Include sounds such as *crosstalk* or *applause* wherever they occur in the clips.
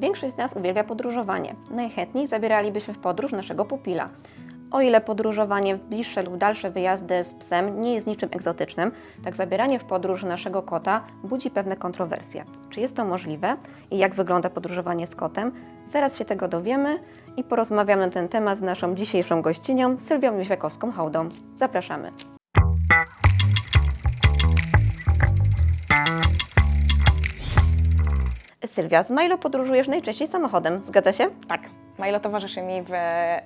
Większość z nas uwielbia podróżowanie. Najchętniej zabieralibyśmy w podróż naszego pupila. O ile podróżowanie w bliższe lub dalsze wyjazdy z psem nie jest niczym egzotycznym, tak zabieranie w podróż naszego kota budzi pewne kontrowersje. Czy jest to możliwe i jak wygląda podróżowanie z kotem? Zaraz się tego dowiemy i porozmawiamy na ten temat z naszą dzisiejszą gościnią, Sylwią Jóźwiakowską-Hołdą. Zapraszamy. Sylwia, z Milo podróżujesz najczęściej samochodem, zgadza się? Tak, Milo towarzyszy mi w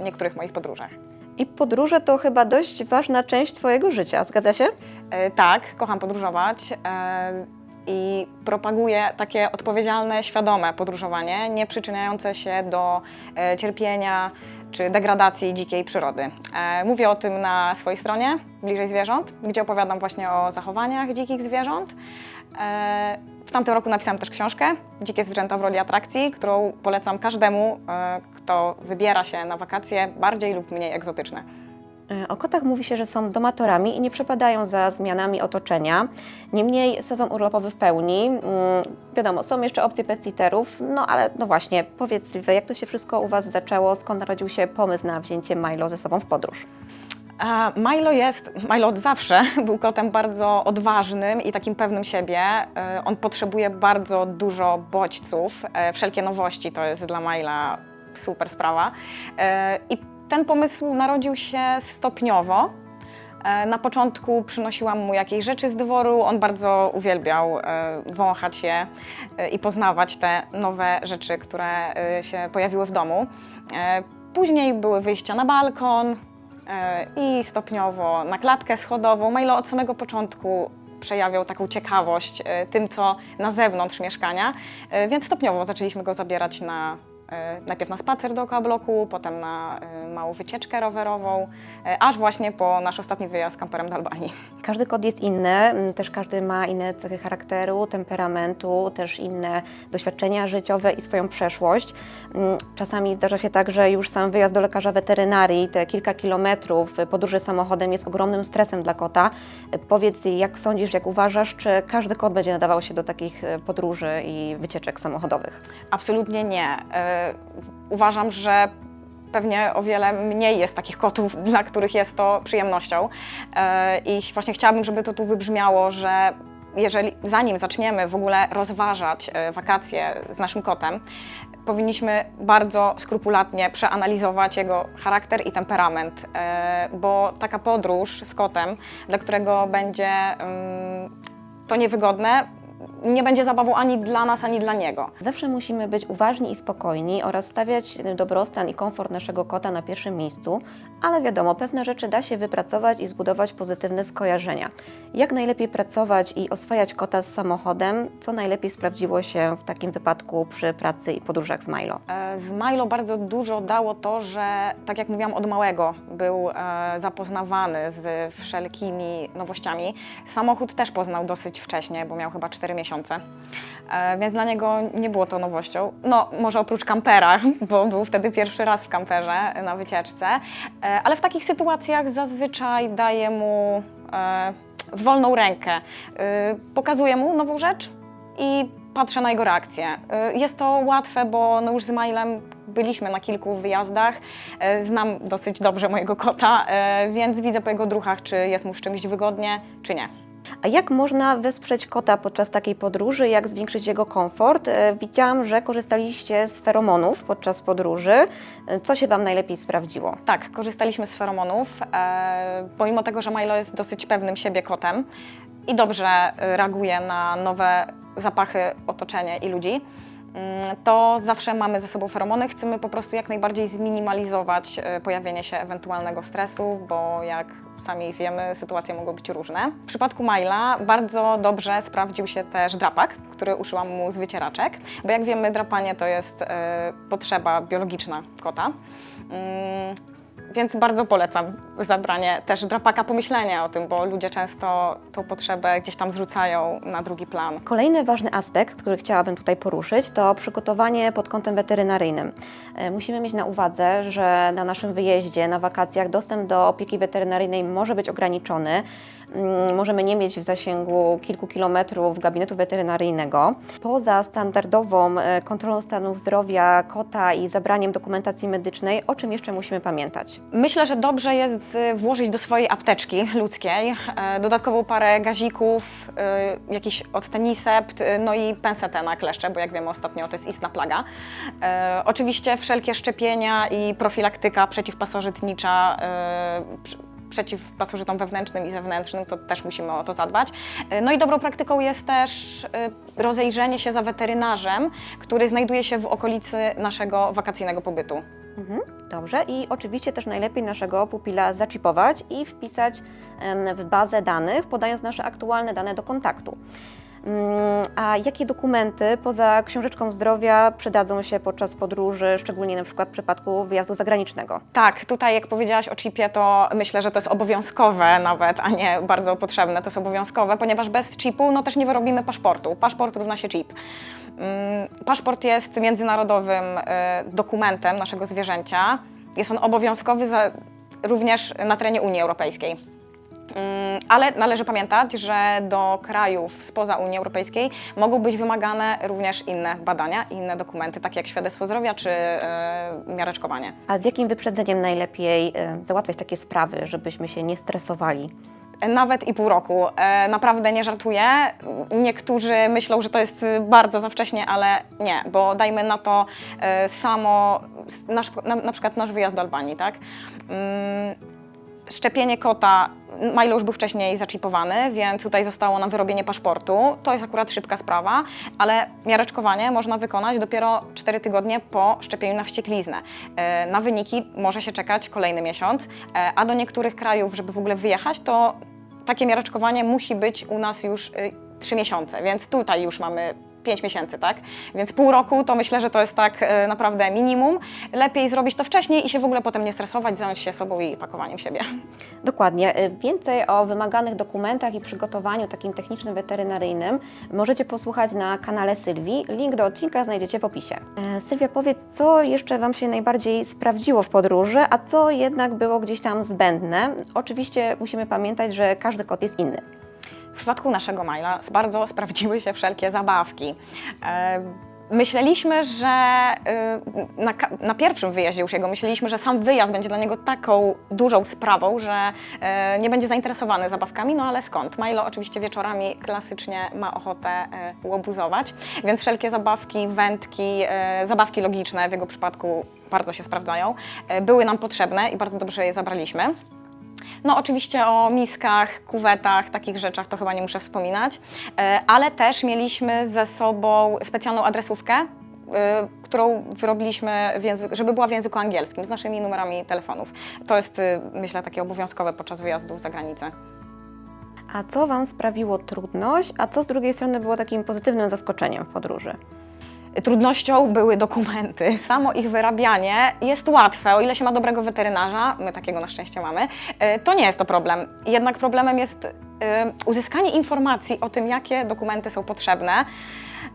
niektórych moich podróżach. I podróże to chyba dość ważna część Twojego życia, zgadza się? E, tak, kocham podróżować e, i propaguję takie odpowiedzialne, świadome podróżowanie, nie przyczyniające się do e, cierpienia czy degradacji dzikiej przyrody. E, mówię o tym na swojej stronie Bliżej Zwierząt, gdzie opowiadam właśnie o zachowaniach dzikich zwierząt. E, tamtym roku napisałam też książkę Dzikie zwierzęta w roli atrakcji, którą polecam każdemu, e, kto wybiera się na wakacje bardziej lub mniej egzotyczne. E, O kotach mówi się, że są domatorami i nie przepadają za zmianami otoczenia. Niemniej sezon urlopowy w pełni. Mm, wiadomo, są jeszcze opcje petsitterów, no ale no właśnie, powiedz jak to się wszystko u Was zaczęło? Skąd narodził się pomysł na wzięcie Milo ze sobą w podróż? Milo jest, Milo od zawsze *laughs* był kotem bardzo odważnym i takim pewnym siebie. E, On potrzebuje bardzo dużo bodźców. E, Wszelkie nowości to jest dla Mila super sprawa. E, I ten pomysł narodził się stopniowo. Na początku przynosiłam mu jakieś rzeczy z dworu. On bardzo uwielbiał wąchać je i poznawać te nowe rzeczy, które się pojawiły w domu. Później były wyjścia na balkon, i stopniowo na klatkę schodową. Milo od samego początku przejawiał taką ciekawość e, tym, co na zewnątrz mieszkania, e, więc stopniowo zaczęliśmy go zabierać na, e, najpierw na spacer dookoła bloku, potem na e, małą wycieczkę rowerową, e, aż właśnie po nasz ostatni wyjazd kamperem do Albanii. Każdy kot jest inny, też każdy ma inne cechy charakteru, temperamentu, też inne doświadczenia życiowe i swoją przeszłość. Czasami zdarza się tak, że już sam wyjazd do lekarza weterynarii, te kilka kilometrów podróży samochodem jest ogromnym stresem dla kota. Powiedz, jak sądzisz, jak uważasz, czy każdy kot będzie nadawał się do takich podróży i wycieczek samochododowych? Absolutnie nie. Uważam, że pewnie o wiele mniej jest takich kotów, *laughs* dla których jest to przyjemnością. E, I właśnie chciałabym, żeby to tu wybrzmiało, że jeżeli zanim zaczniemy w ogóle rozważać e, wakacje z naszym kotem, powinniśmy bardzo skrupulatnie przeanalizować jego charakter i temperament, e, bo taka podróż z kotem, dla którego będzie mm, to niewygodne, nie będzie zabawą ani dla nas, ani dla niego. Zawsze musimy być uważni i spokojni oraz stawiać dobrostan i komfort naszego kota na pierwszym miejscu, ale wiadomo, pewne rzeczy da się wypracować i zbudować pozytywne skojarzenia. Jak najlepiej pracować i oswajać kota z samochodem, co najlepiej sprawdziło się w takim wypadku przy pracy i podróżach z Milo? E, Z Milo bardzo dużo dało to, że tak jak mówiłam, od małego był e, zapoznawany z wszelkimi nowościami. Samochód też poznał dosyć wcześnie, bo miał chyba 4 miesiące, e, więc dla niego nie było to nowością. No, może oprócz kampera, *laughs* bo był wtedy pierwszy raz w kamperze na wycieczce, e, ale w takich sytuacjach zazwyczaj daję mu e, wolną rękę. Pokazuję mu nową rzecz i patrzę na jego reakcję. Jest to łatwe, bo no już z Mailem byliśmy na kilku wyjazdach. Znam dosyć dobrze mojego kota, więc widzę po jego druchach, czy jest mu z czymś wygodnie, czy nie. A jak można wesprzeć kota podczas takiej podróży, jak zwiększyć jego komfort? E, Widziałam, że korzystaliście z feromonów podczas podróży. E, Co się Wam najlepiej sprawdziło? Tak, korzystaliśmy z feromonów. E, pomimo tego, że Milo jest dosyć pewnym siebie kotem i dobrze reaguje na nowe zapachy, otoczenie i ludzi, to zawsze mamy ze sobą feromony. Chcemy po prostu jak najbardziej zminimalizować e, pojawienie się ewentualnego stresu, bo jak sami wiemy, sytuacje mogą być różne. W przypadku Maila bardzo dobrze sprawdził się też drapak, który uszyłam mu z wycieraczek, bo jak wiemy, drapanie to jest e, potrzeba biologiczna kota. Mm, więc bardzo polecam zabranie też drapaka pomyślenia o tym, bo ludzie często tą potrzebę gdzieś tam zrzucają na drugi plan. Kolejny ważny aspekt, który chciałabym tutaj poruszyć, to przygotowanie pod kątem weterynaryjnym. E, Musimy mieć na uwadze, że na naszym wyjeździe, na wakacjach dostęp do opieki weterynaryjnej może być ograniczony. Mm, Możemy nie mieć w zasięgu kilku kilometrów gabinetu weterynaryjnego. Poza standardową e, kontrolą stanu zdrowia kota i zabraniem dokumentacji medycznej, o czym jeszcze musimy pamiętać? Myślę, że dobrze jest y, włożyć do swojej apteczki ludzkiej e, dodatkową parę gazików, y, jakiś odtenisept, y, no i pensetę na kleszcze, bo jak wiemy ostatnio to jest istna plaga. E, Oczywiście wszelkie szczepienia i profilaktyka przeciwpasożytnicza, przy- przeciw pasożytom wewnętrznym i zewnętrznym, to też musimy o to zadbać. E, No i dobrą praktyką jest też rozejrzenie się za weterynarzem, który znajduje się w okolicy naszego wakacyjnego pobytu. Mhm, dobrze i oczywiście też najlepiej naszego pupila zaczipować i wpisać w bazę danych, podając nasze aktualne dane do kontaktu. Mm, A jakie dokumenty poza książeczką zdrowia przydadzą się podczas podróży, szczególnie na przykład w przypadku wyjazdu zagranicznego? Tak, tutaj jak powiedziałaś o chipie, to myślę, że to jest obowiązkowe nawet, a nie bardzo potrzebne. To jest obowiązkowe, ponieważ bez chipu no też nie wyrobimy paszportu. Paszport równa się chip. Mm, Paszport jest międzynarodowym e, dokumentem naszego zwierzęcia. Jest on obowiązkowy za, również na terenie Unii Europejskiej. Mm, Ale należy pamiętać, że do krajów spoza Unii Europejskiej mogą być wymagane również inne badania, inne dokumenty, takie jak świadectwo zdrowia czy e, miareczkowanie. A z jakim wyprzedzeniem najlepiej e, załatwiać takie sprawy, żebyśmy się nie stresowali? Nawet i pół roku. E, naprawdę nie żartuję. Niektórzy myślą, że to jest bardzo za wcześnie, ale nie, bo dajmy na to samo, nasz, na, na przykład nasz wyjazd do Albanii, tak? Mm, szczepienie kota, Milo już był wcześniej zaczipowany, więc tutaj zostało nam wyrobienie paszportu. To jest akurat szybka sprawa, ale miareczkowanie można wykonać dopiero 4 tygodnie po szczepieniu na wściekliznę. E, Na wyniki może się czekać kolejny miesiąc, e, a do niektórych krajów, żeby w ogóle wyjechać, to takie miareczkowanie musi być u nas już y, 3 miesiące, więc tutaj już mamy 5 miesięcy, tak? Więc pół roku to myślę, że to jest tak e, naprawdę minimum. Lepiej zrobić to wcześniej i się w ogóle potem nie stresować, zająć się sobą i pakowaniem siebie. Dokładnie. Y, Więcej o wymaganych dokumentach i przygotowaniu takim technicznym weterynaryjnym możecie posłuchać na kanale Sylwii. Link do odcinka znajdziecie w opisie. E, Sylwia, powiedz, co jeszcze Wam się najbardziej sprawdziło w podróży, a co jednak było gdzieś tam zbędne? Oczywiście musimy pamiętać, że każdy kot jest inny. W przypadku naszego Maila bardzo *laughs* sprawdziły się wszelkie zabawki. E, Myśleliśmy, że y, na, na pierwszym wyjeździe już jego myśleliśmy, że sam wyjazd będzie dla niego taką dużą sprawą, że e, nie będzie zainteresowany zabawkami, no ale skąd? Milo oczywiście wieczorami klasycznie ma ochotę e, łobuzować, więc wszelkie zabawki, wędki, e, zabawki logiczne w jego przypadku bardzo się sprawdzają, e, były nam potrzebne i bardzo dobrze je zabraliśmy. No oczywiście o miskach, kuwetach, takich rzeczach to chyba nie muszę wspominać, E, ale też mieliśmy ze sobą specjalną adresówkę, e, którą wyrobiliśmy, żeby była w języku angielskim z naszymi numerami telefonów. To jest e, myślę takie obowiązkowe podczas wyjazdów za granicę. A co Wam sprawiło trudność, a co z drugiej strony było takim pozytywnym zaskoczeniem w podróży? Trudnością były dokumenty. Samo ich wyrabianie jest łatwe, o ile się ma dobrego weterynarza, my takiego na szczęście mamy, e, to nie jest to problem. Jednak problemem jest e, uzyskanie informacji o tym, jakie dokumenty są potrzebne.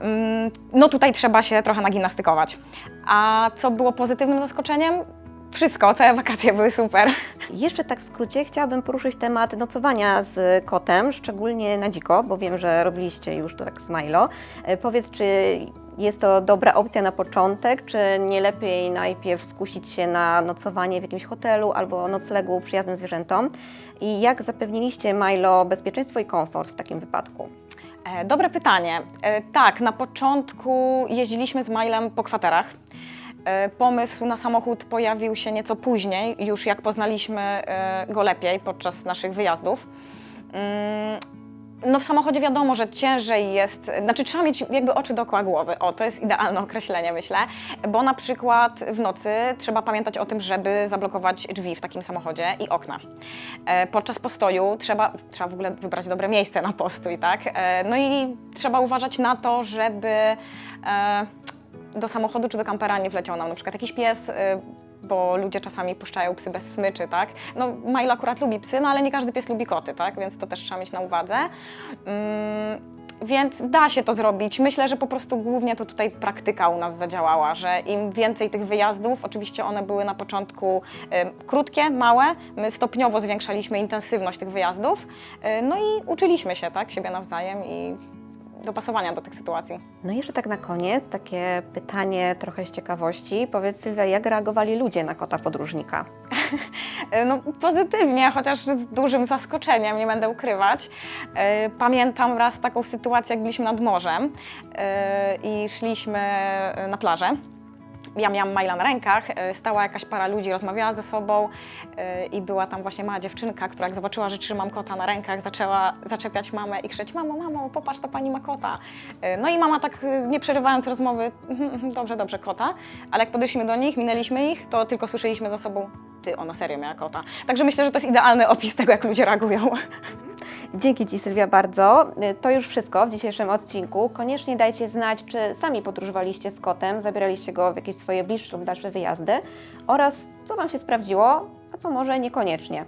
Mm, No tutaj trzeba się trochę nagimnastykować. A co było pozytywnym zaskoczeniem? Wszystko, całe wakacje były super. Jeszcze tak w skrócie chciałabym poruszyć temat nocowania z kotem, szczególnie na dziko, bo wiem, że robiliście już to tak z Milo. E, Powiedz, czy jest to dobra opcja na początek, czy nie lepiej najpierw skusić się na nocowanie w jakimś hotelu albo noclegu przyjaznym zwierzętom? I jak zapewniliście Milo bezpieczeństwo i komfort w takim wypadku? E, Dobre pytanie. E, Tak, na początku jeździliśmy z Milem po kwaterach. E, Pomysł na samochód pojawił się nieco później, już jak poznaliśmy go lepiej podczas naszych wyjazdów. Mm, No w samochodzie wiadomo, że ciężej jest, znaczy trzeba mieć jakby oczy dookoła głowy. O, to jest idealne *laughs* określenie, myślę, bo na przykład w nocy trzeba pamiętać o tym, żeby zablokować drzwi w takim samochodzie i okna. E, Podczas postoju trzeba, trzeba w ogóle wybrać dobre miejsce na postój, tak? E, No i trzeba uważać na to, żeby e, do samochodu czy do kampera nie wleciał nam na przykład jakiś pies, e, bo ludzie czasami puszczają psy bez smyczy, tak? No Milo akurat lubi psy, no ale nie każdy pies lubi koty, tak? Więc to też trzeba mieć na uwadze. Mm, więc da się to zrobić. Myślę, że po prostu głównie to tutaj praktyka u nas zadziałała, że im więcej tych wyjazdów, oczywiście one były na początku em, krótkie, małe, my stopniowo zwiększaliśmy intensywność tych wyjazdów, e, no i uczyliśmy się, tak, siebie nawzajem i dopasowania do tych sytuacji. No i jeszcze tak na koniec, takie pytanie trochę z ciekawości. Powiedz Sylwia, jak reagowali ludzie na kota podróżnika? *laughs* No, pozytywnie, chociaż z dużym zaskoczeniem, nie będę ukrywać. E, Pamiętam raz taką sytuację, jak byliśmy nad morzem e, i szliśmy e, na plażę. Ja miałam Majla na rękach, e, stała jakaś para ludzi, rozmawiała ze sobą e, i była tam właśnie mała dziewczynka, która jak zobaczyła, że trzymam kota na rękach, zaczęła zaczepiać mamę i krzyczeć, mamo, mamo, popatrz, to pani ma kota. E, No i mama tak nie przerywając rozmowy, "Mhm, mhm, dobrze, dobrze, kota. Ale jak podeszliśmy do nich, minęliśmy ich, to tylko słyszeliśmy za sobą, ty, ona serio miała kota. Także myślę, że to jest idealny opis tego, jak ludzie reagują. *laughs* Dzięki Ci Sylwia bardzo. To już wszystko w dzisiejszym odcinku. Koniecznie dajcie znać, czy sami podróżowaliście z kotem, zabieraliście go w jakieś swoje bliższe lub dalsze wyjazdy oraz co Wam się sprawdziło, a co może niekoniecznie.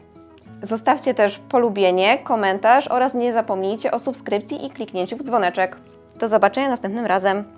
Zostawcie też polubienie, komentarz oraz nie zapomnijcie o subskrypcji i kliknięciu w dzwoneczek. Do zobaczenia następnym razem.